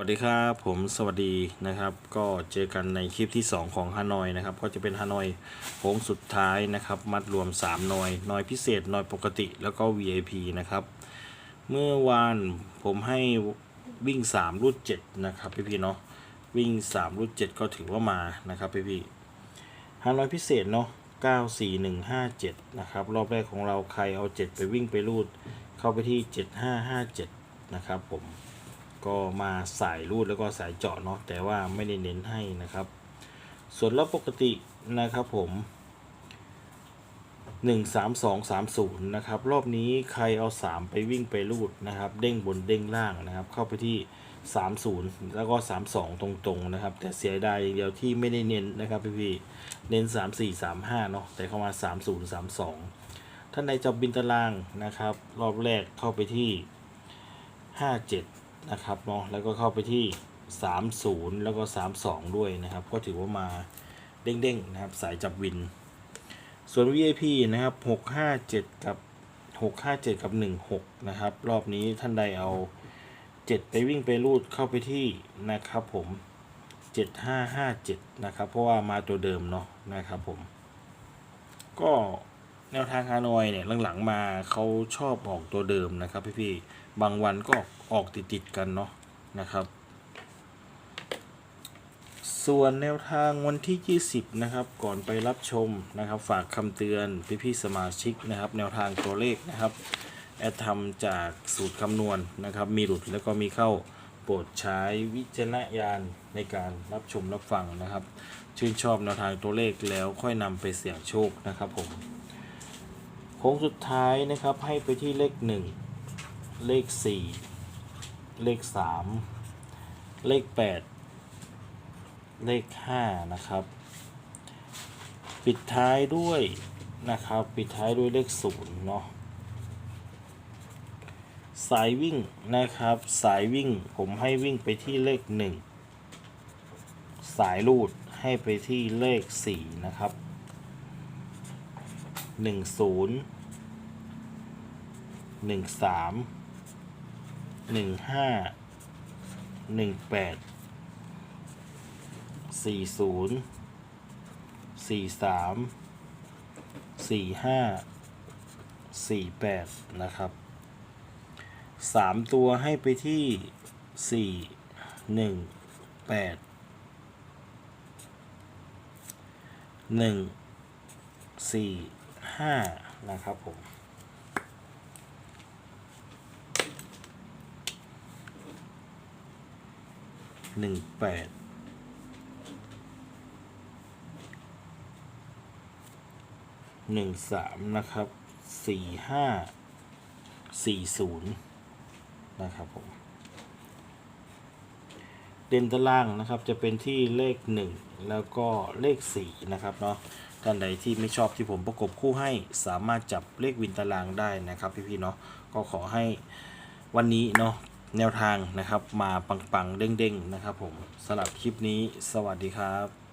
วัสดีครับผมสวัสดีนะครับ ก็เจอกันในคลิปที่ 2 ของฮานอยนะครับ ก็จะเป็นฮานอยโค้งสุดท้ายนะครับ มัดรวม 3นอยนอยพิเศษนอยปกติแล้วก็ VIP นะครับ เมื่อวานผมให้วิ่ง 3 รูด7นะครับพี่พี่เนาะวิ่ง 3 รูด7ก็ถือว่ามานะครับพี่พี่ฮานอยพิเศษเนาะ94157นะครับรอบแรกของเราใครเอา 7 ไปวิ่งไปรูด เข้าไปที่ 7557นะครับผม ก็มาสายรูดแล้วก็สายเจาะเนาะแต่ว่าไม่ได้เน้นให้นะครับ ส่วนรอบปกตินะครับผม1 3 2 3 0นะครับรอบนี้ใครเอา 3 ไปวิ่งไปรูดนะครับ เด้งบนเด้งล่างนะครับ เข้าไปที่ 30 แล้วก็ 32 ตรงๆนะครับ แต่เสียดายอย่างเดียวที่ไม่ได้เน้นนะครับพี่ๆเน้น 3 4 3 5เนาะแต่เข้ามา 30 32 ท่านในจับบินตารางนะครับ รอบแรกเข้าไปที่ 57 นะครับเนาะแล้วก็เข้าไปที่ 30 แล้วก็ 32 ด้วยนะครับ ก็ถือว่ามาเด้งๆนะครับ สายจับวิน ส่วน VIP นะครับ 657 กับ 657 กับ 16 นะครับ รอบนี้ท่านใดเอา 7 ไปวิ่งไปรูดเข้าไปที่นะครับผม 7557 นะครับ เพราะว่ามาตัวเดิมเนาะนะครับผม ก็ แนวทางฮานอยเนี่ยหลังๆมาเขาชอบออกตัวเดิมนะครับพี่ๆบางวันก็ออกติดๆกันเนาะนะครับ ส่วนแนวทางวันที่ 20 นะครับ ก่อนไปรับชมนะครับ ฝากคำเตือนพี่ๆสมาชิกนะครับ แนวทางตัวเลขนะครับ แอดทำจากสูตรคำนวณนะครับ มีหลุดแล้วก็มีเข้าโปรดใช้วิจารณญาณในการรับชมรับฟังนะครับ ชื่นชอบแนวทางตัวเลขแล้วค่อยนำไปเสี่ยงโชคนะครับผม โค้งสุดท้ายนะครับให้ไปที่เลข 1 เลข 4 เลข 3 เลข 8 เลข 5 นะครับ ปิดท้ายด้วยนะครับ ปิดท้ายด้วยเลข 0 เนาะสายวิ่งนะครับ สายวิ่งผมให้วิ่งไปที่เลข 1 สายรูดให้ไปที่เลข 4 นะครับ หนึ่งศูนย์หนึ่งสามหนึ่งห้าหนึ่งแปดสี่ศูนย์สี่สามสี่ห้าสี่แปดนะครับสามตัวให้ไปที่สี่หนึ่งแปดหนึ่งสี่ ห้านะครับผมหนึ่งแปดหนึ่งสามนะครับสี่ห้าสี่ศูนย์นะครับผมเด่นตารางนะครับจะเป็นที่เลข1แล้วก็เลข4นะครับเนาะ ท่านใดที่ไม่ชอบที่ผมประกบคู่ให้สามารถจับเลขวินตารางได้นะครับพี่ๆเนาะก็ขอให้วันนี้เนาะแนวทางนะครับมาปังๆเด้งๆนะครับผมสำหรับคลิปนี้สวัสดีครับ